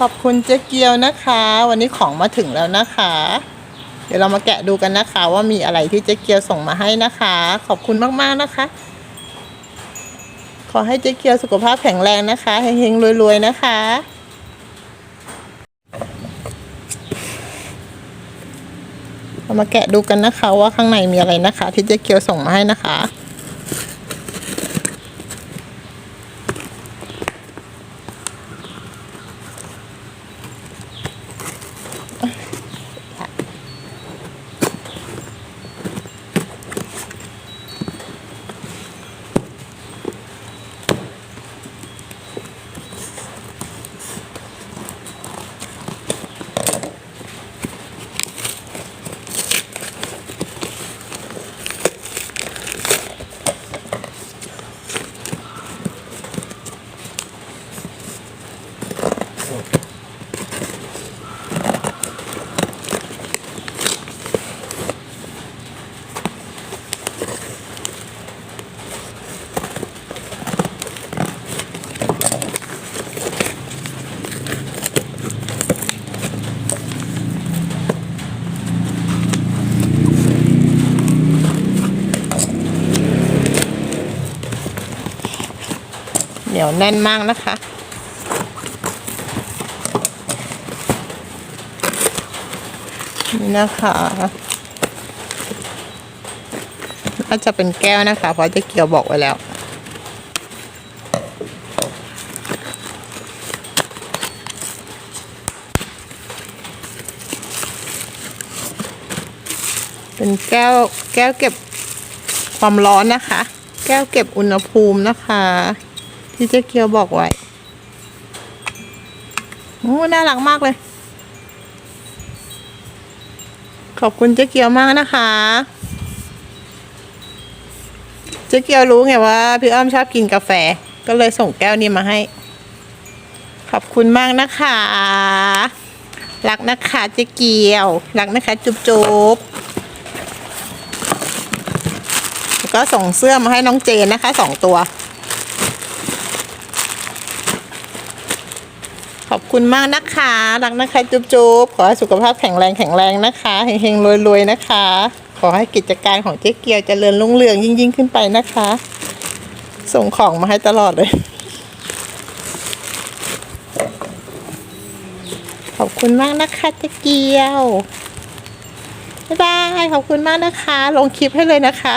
ขอบคุณเจ๊เกียวนะคะ วันนี้ของมาถึงแล้วนะคะ เดี๋ยวเรามาแกะดูกันนะคะ ว่ามีอะไรที่เจ๊เกียวส่งมาให้นะคะ ขอบคุณมากๆนะคะ ขอให้เจ๊เกียวสุขภาพแข็งแรงนะคะเฮงๆรวยๆนะคะเรามาแกะดูกันนะคะว่าข้างในมีอะไรนะคะ ที่เจ๊เกียวส่งมาให้นะคะ เหนียวแน่นมากนะคะ นี่นะคะ น่าจะเป็นแก้วนะคะ เพราะเจ๊เกียวบอกไว้แล้ว เป็นแก้วแก้วเก็บความร้อนนะคะ แก้วเก็บอุณหภูมินะคะ ที่เจ๊เกียวบอกไว้โอ้น่ารักมากเลย ขอบคุณเจ๊เกียวมากนะคะ เจ๊เกียวรู้ไงว่าพี่อ้อมชอบกินกาแฟ ก็เลยส่งแก้วนี้มาให้ ขอบคุณมากนะคะ รักนะคะเจ๊เกียว รักนะคะจุ๊บจุ๊บแล้วก็ส่งเสื้อมาให้น้องเจนนะคะสองตัว ขอบคุณมากนะคะรักนะคะจุ๊บจุ๊บขอให้สุขภาพแข็งแรงแข็งแรงนะคะเฮงๆรวยๆนะคะ ขอให้กิจการของเจ๊เกียวเจริญรุ่งเรืองยิ่งๆขึ้นไปนะคะ ส่งของมาให้ตลอดเลย ขอบคุณมากนะคะเจ๊เกียวบ๊ายบายขอบคุณมากนะคะ ลงคลิปให้เลยนะคะ